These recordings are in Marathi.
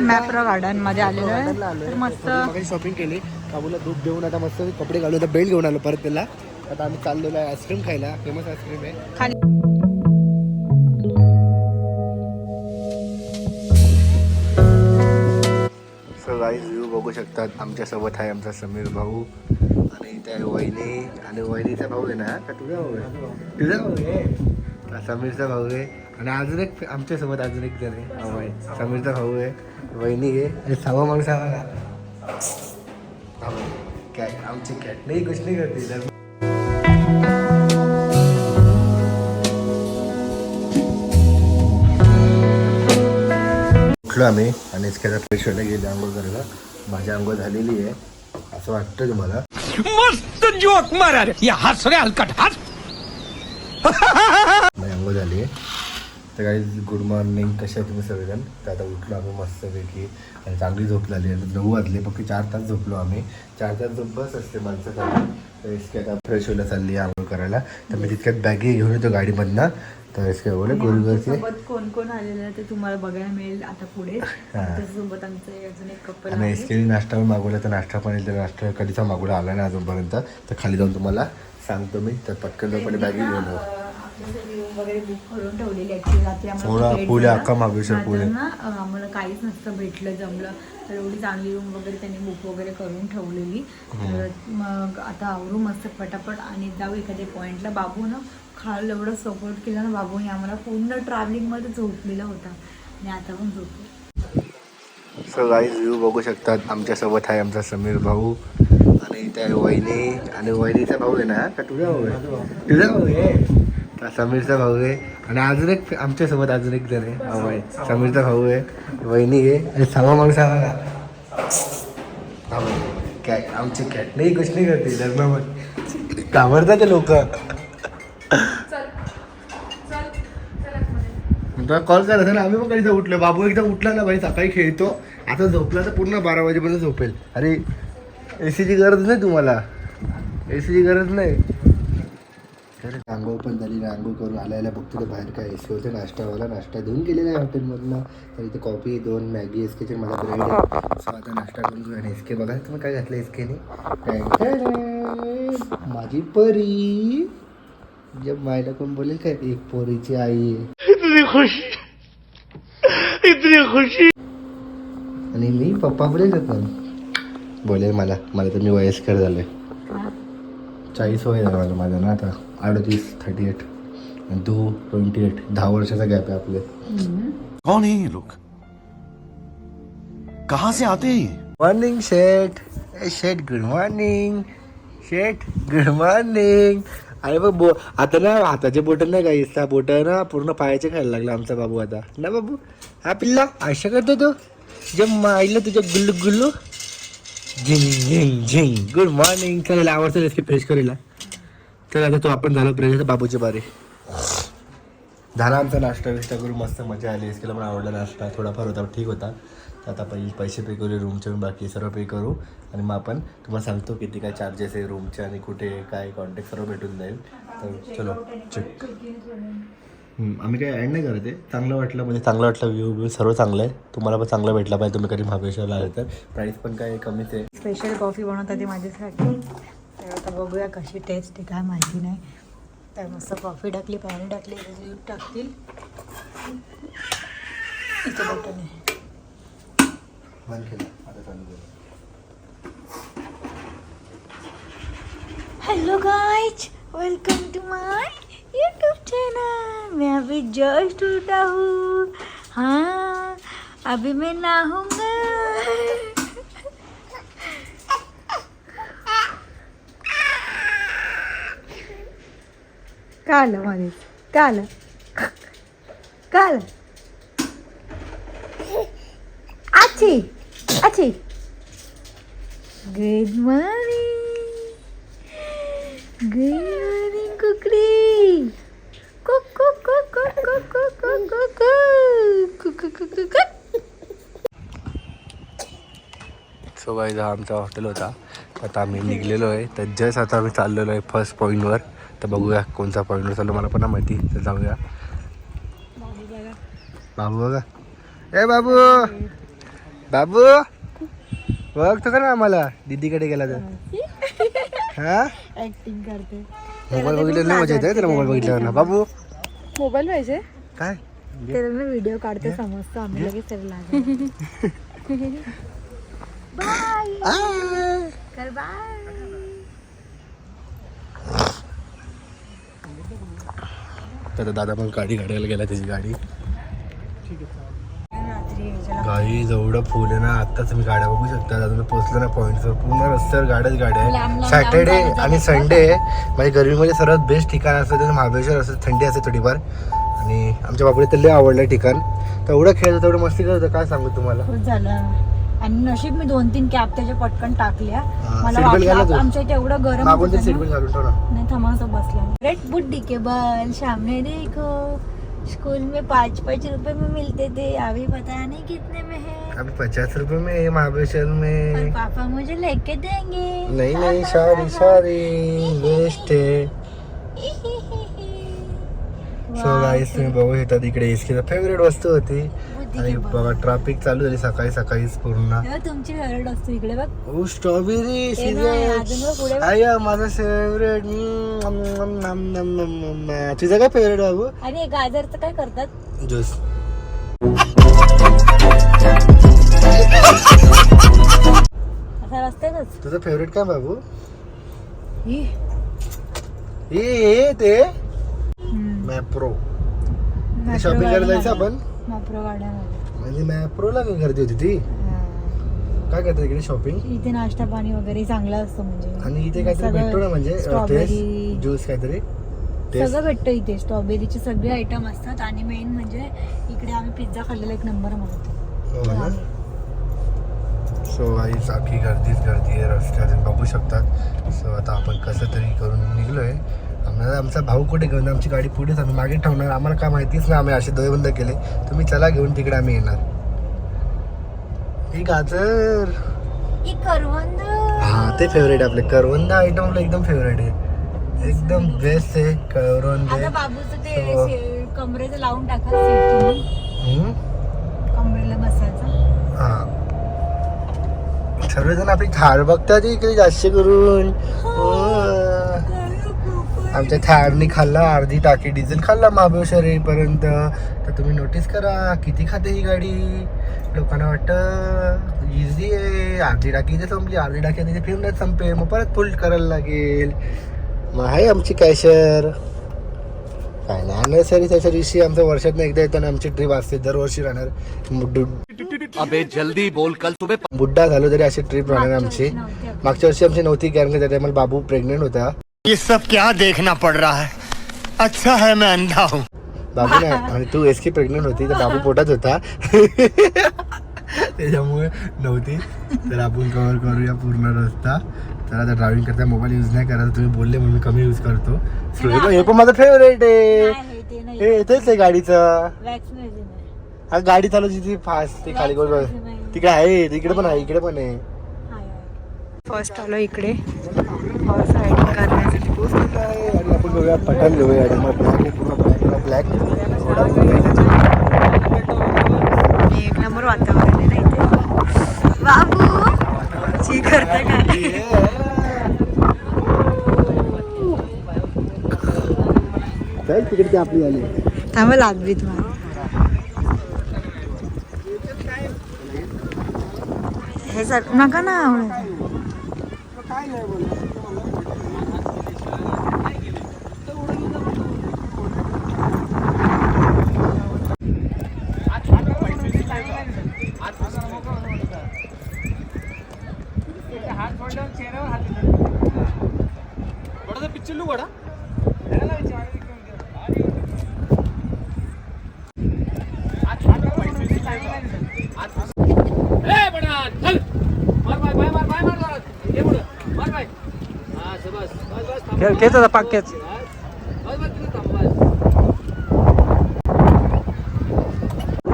मॅप्रो गार्डनमध्ये आलेलो आहे. तर मस्त. शॉपिंग केली. काबूला दूध देऊन आता मस्त कपडे घालून आता बेल्ट घेऊन आलो परत त्याला. आता आम्ही चाललेलो आहे आईस्क्रीम खायला. फेमस आईस्क्रीम आहे. खाली. गाईज व्ह्यू बघू शकतात. आमच्यासोबत आहे आमचा समीर भाऊ आणि त्या वहिनी. आणि वहिनीचा भाऊ आहे ना? का तुझा भाऊ आहे? तुझा भाऊ आहे? समीरचा भाऊ आहे. आणि अजून एक आमच्यासोबत अजून एक जण आहे. भाऊ समीरचा भाऊ आहे. वहिनी आहे. आणि सहावा माणूस आम्हाला कॅट आमची कॅट नाही गोष्ट नाही करते उठलो आम्ही आणि इसक्याचा फ्रेश व्हायला गेले आंघोळ करायला. माझी आंघोळ झालेली आहे. असं वाटतं तुम्हाला. मस्त जोक मारा रे. या हस रे हलकट. हस आंघोळ झाली आहे. तर काही गुड मॉर्निंग कशा आहे तुम्ही सगळेजण? तर आता उठलो आम्ही मस्तपैकी. आणि चांगली झोप लागली आणि नऊ वाजले फक्त चार तास झोपलो आम्ही. चार तास झोप बस असते माणसासाठी तर इसके आता फ्रेश व्हायला चालली आंघोळ करायला. तर मी तितक्यात बॅगी घेऊन येतो गाडीमधनं. तर इसके बोले गुरुगरचे सोबत कोण कोण आलेलं ते तुम्हाला बघायला मिळेल आता पुढे. त्याच्यासोबत आमचे अजून एक कपल आणि एसकेने नाश्ता पण मागवला तर नाश्ता पण येईल तर नाश्ता कधीचा मागवला? आला नाही अजूनपर्यंत. तर खाली जाऊन तुम्हाला सांगतो मी. तर पटकन पहिले बॅगी घेऊन रूम वगैरे बुक करून ठेवलेली ऍक्च्युली रात्री. अख्खा महाबळेश्वर. ना आम्हाला काहीच नसतं भेटलं जमलं. तर एवढी चांगली रूम वगैरे त्यांनी बुक वगैरे करून ठेवलेली. तर मग आता आवरू मस्त पटापट आणि जाऊ एखाद्या पॉईंटला बाबू ना खाल एवढं सपोर्ट केला ना बाबूने आम्हाला पूर्ण ट्रॅव्हलिंगमध्ये झोपलेला होता. आणि आता पण झोपलो. सो गाईज व्ह्यू बघू शकतात. आमच्यासोबत आहे आमचा समीर भाऊ आणि त्या वहिनी. आणि वहिनीचा भाऊ आहे ना? का तुझा भाऊ आहे? तुझा भाऊ आहे? हा समीरचा भाऊ आहे. आणि अजून एक आमच्यासोबत अजून एक जण आहे. भाऊ समीरचा भाऊ आहे. वहिनी आहे. आणि सहा माणूस आम्हाला काय आमची कॅट नाही गोष्ट नाही करते लग्नामध्ये घाबरतात ते लोक. तुला कॉल करायचा ना आम्ही पण कधी उठलो. बाबू एकदा उठला ना भाई सकाळी खेळतो. आता झोपला तर पूर्ण बारा वाजेपर्यंत झोपेल. अरे ए सीची गरज नाही तुम्हाला. ए सीची गरज नाही. तर आंघोळ पण झाली आंघोळ करून आल्याला बघतो तर बाहेर काय एस होतं नाश्तावाला नाश्ता देऊन गेलेला आहे हॉटेलमधनं. तर इथे कॉफी दोन मॅगी एस केचे मला ब्रेड आहे. सो आता नाश्ता करून घेऊ आणि एस के बघा तुम्ही काय घातलं एस केने माझी परी. जब मायला कोण बोलेल काय? एक पोरीची आई आहे. आणि मी पप्पा बोलेल का पण बोलेल मला. मला तर मी वयस्कर झालोय. चाळीस वय झालं माझं माझं ना आता अडतीस थर्टी एट आणि तू ट्वेंटी एट दहा वर्षाचा गॅप आहे आपले. कौन है ये लोग? कहां से आते हैं ये? मॉर्निंग शेठ ए शेठ गुड मॉर्निंग शेठ गुड मॉर्निंग अरे बघ बो आता ना हाताचे बोट नाही का? इस्ता बोट ना पूर्ण पायाचे खायला लागला आमचा बाबू आता. ना बाबू? हा पिल्ला आशा करतो तो. जे माईला तुझ्या गुल्लू गुल्लू. झिंग झिंग झिंग. गुड मॉर्निंग चला आवडतं रेसिपी फ्रेश करेला तर आता तो आपण झालो फ्रेश बाबूचे बारी. झाला आमचा नाश्ता विष्टा करून मस्त मजा आली. इसकेला पण आवडला नाश्ता. थोडाफार होता ठीक होता. तर आता पहिले पैसे पे करू रूमचे बाकी सर्व पे करू. आणि मग आपण तुम्हाला सांगतो किती काय चार्जेस आहे रूमचे आणि कुठे काय कॉन्टॅक्ट सर्व भेटून जाईल. तर चलो चेक आम्ही काय ॲड नाही करत आहे. चांगलं वाटलं म्हणजे चांगलं वाटलं व्ह्यू व्ह्यू सर्व चांगलं आहे. तुम्हाला पण चांगलं भेटलं पाहिजे. तुम्ही कधी महाबळेश्वरला आले तर. प्राईस पण काय कमीच आहे. स्पेशल कॉफ़ी बनवतात ते माझ्यासाठी. तर आता बघूया कशी टेस्ट आहे काय माहिती नाही. तर मस्त कॉफ़ी टाकली पाणी टाकली दूध टाकतील. इथे बटन आहे. Hello guys welcome to my YouTube channel मैं अभी जस्ट उठा हूँ। हाँ अभी मैं नहाऊँगा। काय आलं मध्ये काय आलं काय आलं आची आची गुड मॉर्निंग गुड मॉर्निंग कुकडी कुक कुक कुक कुक कुक कुक कुक कुक कुक कुक कुक सो गाईज हा आमचा हॉटेल होता आता आम्ही निघलेलो आहे तर जस्ट आता आम्ही चाललेलो आहे फर्स्ट पॉईंटवर तर बघूया कोणता पॉईंटवर चाललो मला पण माहिती. तर जाऊया. बाबू बघा. ए बाबू! बाबू! ओळखतो का ना आम्हाला? दीदीकडे गेला तर. हा? ऍक्टिंग करते. मोबाईल बघितलं नाही मजा येते त्याला मोबाईल बघितल्यावर ना. बाबू! मोबाईल पाहिजे? काय? त्याला व्हिडिओ काढते समजतो. आम्ही लगेच त्याला लागेल बाय. कर बाय तर दादा पण गाडी काढायला गेला त्याची गाडी. गाडी जेवढं फुल आहे ना आता तुम्ही गाड्या बघू शकता. अजून पोहोचलो ना पॉईंटवर पूर्ण रस्त्यावर गाड्याच गाड्या आहे सॅटर्डे आणि संडे म्हणजे गरमीमध्ये सर्वात बेस्ट ठिकाण असतं ते महाबळेश्वर असं थंडी असते थोडीफार. आणि आमच्या बाबडे तर लय आवडलं ठिकाण. तेवढं खेळतो तेवढं मस्ती करत काय सांगू तुम्हाला? आणि नशीब मी दोन तीन कॅब त्याच्या पटकन टाकल्या. मला वाटलं. आमच्या इथे एवढं गरम नहीं थमा सब बसला रेड बुड्डी के बाल सामने देखो. स्कूल में पाँच पाँच रुपए में मिलते थे। अभी पता नहीं कितने में है। अभी पचास रुपए में है महाबळेश्वर पर में पापा मुझे लेके देंगे। नहीं नहीं सॉरी सॉरी बेस्ट है। सो गाईस तुम्ही बघू शकता इकडे इसकी फेवरेट वस्तू होती. आणि बघा ट्रॅफिक चालू झाली सकाळी सकाळीच पूर्ण. तुमची फेवरेट असतो इकडे बघ. ओ स्ट्रॉबेरी. आया माझा फेवरेट तुझा काय फेवरेट बाबू? आणि गाजरचं काय करतात? ज्यूस. असा रस्त्यातच तुझं फेवरेट काय बाबू? हे. ते. मॅप्रो शॉपिंग करायला जायचं. आपण? मॅप्रो गाड्यामध्ये म्हणजे मॅप्रोला काय गर्दी होती ती. काय करतात इकडे शॉपिंग इथे नाश्ता पाणी वगैरे चांगलं असतं म्हणजे. आणि इथे काहीतरी भेटतो ना म्हणजे ज्यूस काहीतरी? सगळं भेटतं इथे. स्ट्रॉबेरीचे सगळे आयटम असतात आणि मेन म्हणजे इकडे आम्ही पिझ्झा खाल्लेला एक नंबर म्हणतो ना? सो आई अख्खी गर्दीच गर्दी आहे रस्त्यात बघू शकतात. सो आता आपण कसं तरी करून निघलोय. आम्हाला आमचा भाऊ कुठे घेऊन आमची गाडी पुढेच आम्ही मागे ठेवणार. आम्हाला काय माहितीच नाही आम्ही असे दोय बंद केले. तुम्ही चला घेऊन तिकडे आम्ही येणार. हे गाजर. ही करवंद. हा ते फेवरेट आपले. करवंद आयटम आपलं एकदम फेवरेट आहे. एकदम बेस्ट आहे करवंद हो. शे- कमरेचं लावून टाका seat तुम्ही. हम्म? कमरेला बसायचं. हा. सर्वजण आपली थार बघतात इकडे जास्त करून. हो. आमच्या थारनी खाल्ला अर्धी टाकी डिझेल खाल्ला महाबळेश्वर येईपर्यंत तर तुम्ही नोटीस करा किती खाते ही गाडी? लोकांना वाटतं इझी आहे. अर्धी टाकी इथे संपली अर्धी टाकी तिथे फिरण्यात संपेल मग परत फुल करायला लागेल. मग आहे आमची कॅशर काय नाही अननेसरी त्याच्या दिवशी आमचं वर्षात एकदा येताना आमची ट्रिप असते. दरवर्षी राहणार अबे जल्दी बोल कल सुबह बुड्ढा झालो तरी अशी ट्रिप राहणार आमची. मागच्या वर्षी आमची नव्हती कारण की त्या टायमाला बाबू प्रेग्नेंट होता. ये सब क्या देखना पड़ रहा है? अच्छा है मैं अंधा हूँ। बाबू नाही आणि तू एस की प्रेग्नेंट होती तर बाबू पोटात होता त्याच्यामुळे नव्हती. तर आपण कव्हर करूया पूर्ण रस्ता. तर आता ड्रायव्हिंग करता मोबाईल यूज नाही करायचा तुम्ही बोलले म्हणून मी कमी यूज करतो. So, हे पण- हे पण माझं फेवरेट आहे. नाही, हे ते नाही. हे तेच आहे गाडीचं. हा गाडी चालवची ती फास्ट ती खाली गोल तिकडे आहे तिकडे पण आहे इकडे पण आहे. हाय, हाय. फर्स्ट आलो इकडे. हॉर्स रायडिंग करण्यासाठी पोहोचलेलं आहे आणि आपण बघूया पठाण घेऊया मग black आहे, पूर्ण ब्लॅक ब्लॅक आणि एक नंबर वातावरण आहे ना इथे. बाबू ची करता काय चल तिकडे ती आपली आली थांबा लागली तुम्हाला हे सर नका ना आवडत तेच आता पाक्याच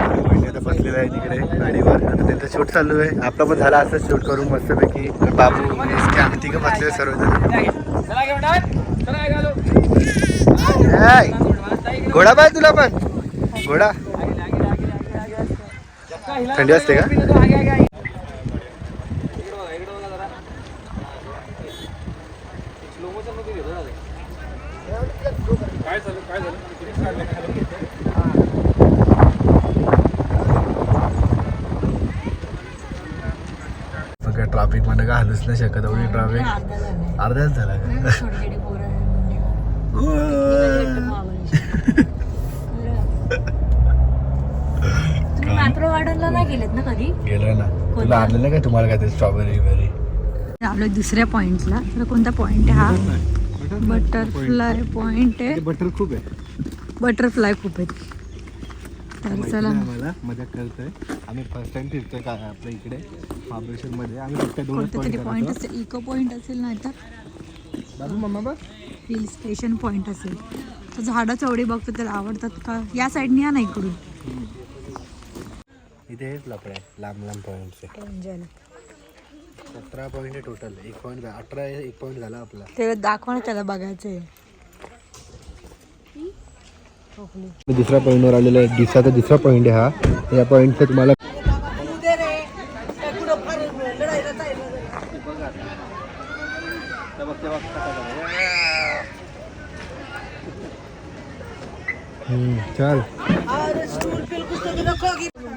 वहिनी बसलेला आहे तिकडे गाडीवर. आता त्यांचं शूट चालू आहे. आपलं पण झाला असं शूट करून मस्तपैकी. बाबू इसके आम्ही तिघं बसले सर्वजण. हाय. घोडा पाहिजे तुला पण. घोडा. थंडी असते का? बघा ट्रॅफिकमध्ये हलूच नाही शकत एवढी ट्रॅफिक अर्ध्याच झाला. का? मॅप्रो गार्डनला नाही गेलेत ना कधी? गेलो ना. तुला तुम्हाला काय ते स्ट्रॉबेरी बेरी आलो दुसऱ्या पॉइंटला तर कोणता पॉइंट आहे हा? बटरफ्लाय पॉइंट आहे. बटर खूप आहे. बटरफ्लाय खूप आहेत. तर चला. आम्हाला मजा करतोय. आम्ही फर्स्ट टाइम फिरतोय का आपल्या इकडे महाबळेश्वर मध्ये आम्ही फक्त कोणतं तरी पॉइंट पॉईंट असेल इको पॉइंट असेल नाही तर बाबू मम्मा बघ. हिल स्टेशन पॉइंट असेल. तर झाडं चवडी बघतो त्याला आवडतात का? या साईडने या ना इकडून. इथे हेच लपड आहे लांब लांब पॉईंट सतरा पॉईंट आहे टोटल एक पॉईंट अठरा एक पॉईंट झाला आपला. ते दाखवा त्याला बघायचं आहे दुसऱ्या पॉईंटवर आलेलो आहे. दिसाचा दुसरा पॉईंट आहे हा. या पॉईंटचा तुम्हाला चल.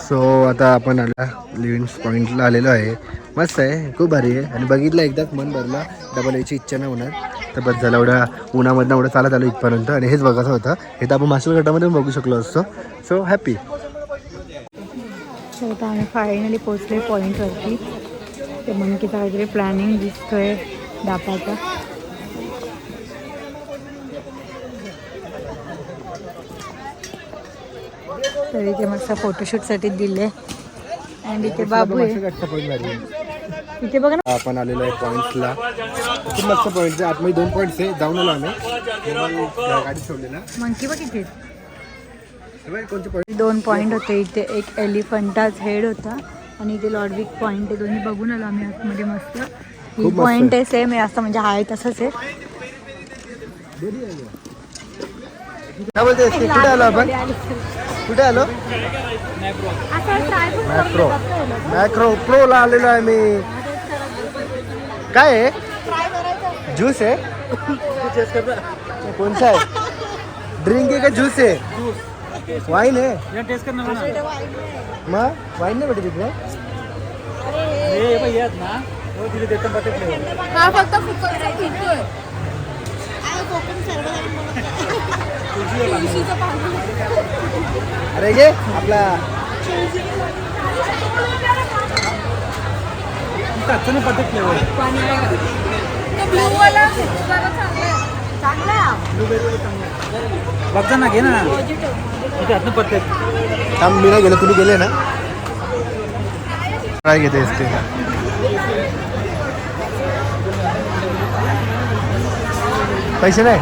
सो आता आपण आला लिव्हिंग पॉईंटला आलेलो आहे. मस्त आहे खूप भारी आहे. आणि बघितलं एकदाच मन भरला. डबल यायची इच्छा नाही होणार. तर बस झालं एवढ्या उन्हामधनं एवढं चालत आलो इथपर्यंत. आणि हेच बघायचं होतं. हे तर आपण मास्टर गटामध्ये बघू शकलो असतो. सो हॅपी सो आता आम्ही फायनली पोचले पॉईंटवरती ते मनकीचा काहीतरी प्लॅनिंग दिसतोय दापाचा. तर इथे मस्त फोटोशूटसाठी दिले. आणि इथे बाबू आहे. इथे बघा ना. आपण आलेलो आहे पॉईंट्सला खूप मस्त पॉईंट आहे आतमध्ये दोन पॉईंट्स आहे जाऊन आलो. आम्ही गाडी सोडलेला मंकी बघ इथे. बघ, कोणते पॉईंट दोन पॉईंट होते. इथे एक एलिफंटाच हेड होता आणि इथे लॉडविक पॉईंट आहे दोन्ही बघून आलो आम्ही आतमध्ये मस्त. ही पॉईंट आहे. आहे सेम आहे. असं म्हणजे आहे तसंच आहे. काय बोलते? कुठे आलो आपण? कुठे आलो? मॅक्रो मॅक्रो प्रोला आलेलो आहे मी काय आहे ज्यूस आहे कोणता आहे ड्रिंक आहे का ज्यूस आहे वाईन आहे मग वाईन नाही भेटत तिथे हा? फक्त अरे गे आपला ब्लू बघता ना घे ना. इथे हातनं पडते. थांब मी नाही गेलो तुम्ही गेले ना? काय घेते ते पैसे नाही?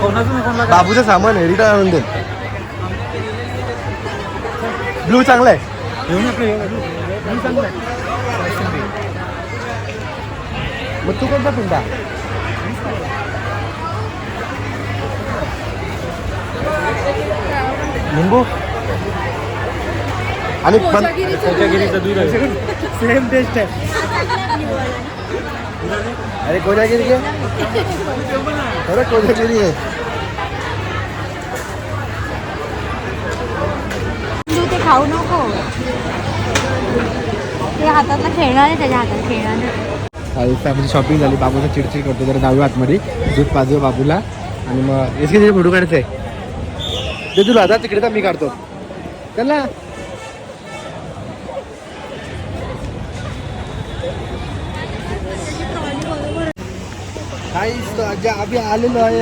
कोणाचं बाबूचं सामान आहे रिटर्न आणून दे. ब्लू चांगला आहे. घेऊन आपलं ब्लू चांगला आहे. मग तू कोणता पिंडा? लिंबू? आणि पण सेम टेस्ट आहे. अरे कोजागिरी घे अरे कोजागिरी आहे. तू ते खाऊ नको. ते हातातलं खेळणार आहे त्याच्या हातात खेळणार आमची शॉपिंग झाली. बाबूचा चिडचिड करतो. जरा जाऊया आतमध्ये. दूध पाजू बाबूला. आणि मग एस के फोटो काढायचा. आहे ते तुला. आता तिकडे तर मी काढतो. चल.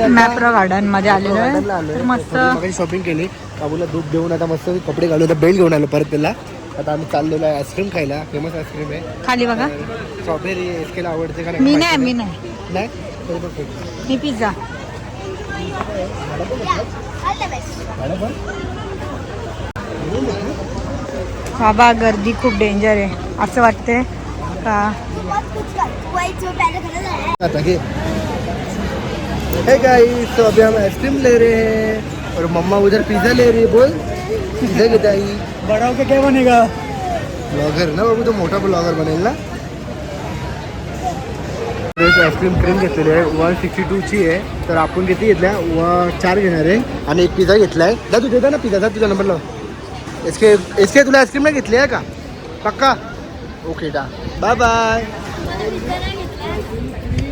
मॅप्रो गार्डनमध्ये आलेलो मस्त. शॉपिंग केली. बाबूला दूध देऊन आता मस्त कपडे घालून बेल्ट घेऊन आलो परत त्याला. आता आम्ही चाललेलो आहे आईस्क्रीम खायला. फेमस आईस्क्रीम आहे. खाली बघा. स्ट्रॉबेरी एसकेला आवडते का मी नाही मी नाही. नाही? तरी पण खूप. मी पिझ्झा पण? बाबा गर्दी खूप डेंजर आहे. असं वाटतंय का? आता हे गाइस तो अभी हम आइसक्रीम ले रहे हैं और मम्मा उधर पिज्जा ले रही है बोल. पिज्जा घेते आई बड़ाव के क्या बनेगा? ब्लॉगर ना बाबू तो मोठा ब्लॉगर बनेल ना। आईस्क्रीम क्रीम घेतलेली आहे वन सिक्स्टी टूची आहे. तर आपण किती घेतल्या? व चार घेणार आहे. आणि एक पिझ्झा घेतला आहे. जा तू देता ना पिझ्झा तुझा नंबर लाव. एस के एस के तुला आईस्क्रीम नाही घेतली आहे का? पक्का? ओके डा बाय बाय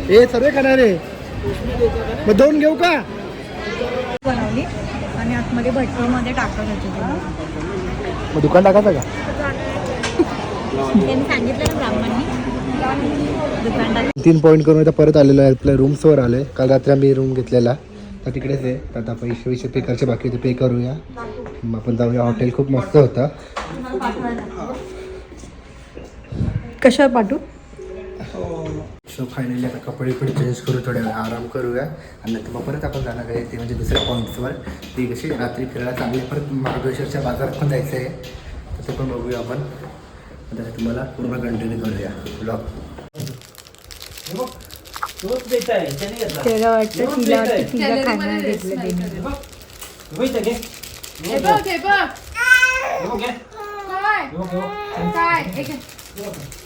हे सर्व खाणार आहे. मग दोन घेऊ का? बनवली. आणि आतमध्ये भट्टीमध्ये टाकत होते. मग दुकान टाकायचं का? त्यांनी सांगितलं ना ब्राह्मणांनी. दुकान टाक तीन पॉईंट करून आता परत आलेलो आहे. आपल्या रूम्सवर आले काल रात्री आम्ही रूम घेतलेला. तर तिकडेच आहे. तर आता पैसे पैसे पे करायचे बाकी होते. पे करूया. मग आपण जाऊया. हॉटेल खूप मस्त होतं. कशावर पाठवू? सो फायनली आता कपडे पण चेंज करू थोड्या वेळ आराम करूया. आणि नंतर मग परत आपण जाणार आहे ते म्हणजे दुसऱ्या पॉईंट्सवर ती कशी रात्री फिरायला चांगली परत महाबळेश्वरच्या बाजारात पण जायचं आहे. तर ते पण बघूया आपण. आता ते तुम्हाला पूर्ण कंटिन्यू करूया. ब्लॉग त्याला वाटतं तिला तिला घेतलं काय?